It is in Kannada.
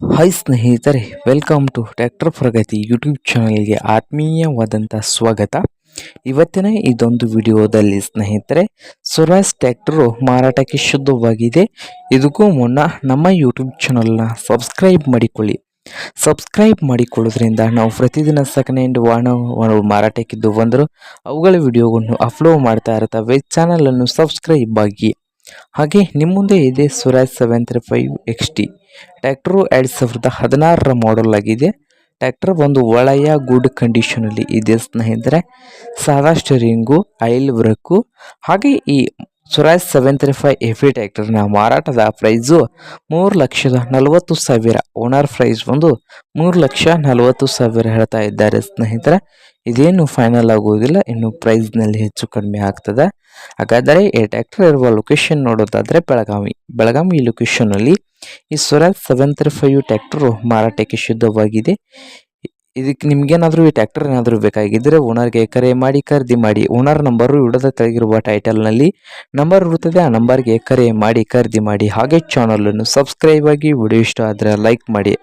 ಹಾಯ್ ಸ್ನೇಹಿತರೆ welcome to tractor Pragati YouTube ಚಾನಲ್ಗೆ ಆತ್ಮೀಯವಾದಂಥ ಸ್ವಾಗತ. ಇವತ್ತಿನ ಇದೊಂದು ವಿಡಿಯೋದಲ್ಲಿ ಸ್ನೇಹಿತರೆ ಸ್ವರಾಜ್ ಟ್ರ್ಯಾಕ್ಟರು ಮಾರಾಟಕ್ಕೆ ಶುದ್ಧವಾಗಿದೆ. ಇದಕ್ಕೂ ಮುನ್ನ ನಮ್ಮ ಯೂಟ್ಯೂಬ್ ಚಾನಲ್ನ ಸಬ್ಸ್ಕ್ರೈಬ್ ಮಾಡಿಕೊಳ್ಳಿ. ಸಬ್ಸ್ಕ್ರೈಬ್ ಮಾಡಿಕೊಳ್ಳೋದ್ರಿಂದ ನಾವು ಪ್ರತಿದಿನ ಸೆಕೆಂಡ್ ವಾಹನಗಳು ಮಾರಾಟಕ್ಕಿದ್ದು ಬಂದರೂ ಅವುಗಳ ವಿಡಿಯೋವನ್ನು ಅಪ್ಲೋಡ್ ಮಾಡ್ತಾ ಇರ್ತವೆ ಚಾನಲನ್ನು ಸಬ್ಸ್ಕ್ರೈಬ್ ಆಗಿ. ಹಾಗೆ ನಿಮ್ಮ ಮುಂದೆ ಇದೆ Swaraj seven three five X T tractor ಎರಡು ಸಾವಿರದ ಹದಿನಾರರ ಮಾಡಲ್ ಆಗಿದೆ. ಟ್ಯಾಕ್ಟರ್ ಒಂದು ಒಳ್ಳೆಯ ಗುಡ್ ಕಂಡೀಷನಲ್ಲಿ ಇದೆ ಸ್ನೇಹಿತರೆ. ಸಾದಾ ಸ್ಟರಿಂಗು ಆಯಿಲ್ ಬ್ರೇಕು ಹಾಗೆ ಈ Swaraj seven three five F ಟ್ಯಾಕ್ಟರ್ನ ಮಾರಾಟದ ಪ್ರೈಸು ಮೂರು ಲಕ್ಷದ ನಲವತ್ತು ಸಾವಿರ. ಓನರ್ ಪ್ರೈಸ್ ಬಂದು ಮೂರು ಲಕ್ಷ ನಲವತ್ತು ಸಾವಿರ ಹೇಳ್ತಾ ಇದ್ದಾರೆ ಸ್ನೇಹಿತರೆ. ಇದೇನು ಫೈನಲ್ ಆಗುವುದಿಲ್ಲ ಇನ್ನು ಪ್ರೈಸ್ನಲ್ಲಿ ಹೆಚ್ಚು ಕಡಿಮೆ ಆಗ್ತದೆ. ಹಾಗಾದರೆ ಈ ಟ್ಯಾಕ್ಟರ್ ಇರುವ ಲೊಕೇಶನ್ ನೋಡೋದಾದರೆ ಬೆಳಗಾವಿ. ಬೆಳಗಾವಿ ಲೊಕೇಶನ್ನಲ್ಲಿ ಈ Swaraj seven three five tractor ಮಾರಾಟಕ್ಕೆ ಶುದ್ಧವಾಗಿದೆ ಇದಕ್ಕೆ ನಿಮ್ಗೇನಾದರೂ ಈ ಟ್ಯಾಕ್ಟರ್ ಏನಾದರೂ ಬೇಕಾಗಿದ್ದರೆ ಓನರ್ಗೆ ಕರೆ ಮಾಡಿ, ಖರೀದಿ ಮಾಡಿ ಓನರ್ ನಂಬರು ವಿಡದ ತೆಳಗಿರುವ ಟೈಟಲ್ನಲ್ಲಿ ನಂಬರ್ ಇರುತ್ತದೆ, ಆ ನಂಬರ್ಗೆ ಕರೆ ಮಾಡಿ, ಖರೀದಿ ಮಾಡಿ. ಹಾಗೆ ಚಾನಲನ್ನು ಸಬ್ಸ್ಕ್ರೈಬ್ ಆಗಿ ವಿಡಿಯೋ ಇಷ್ಟ ಆದರೆ ಲೈಕ್ ಮಾಡಿ.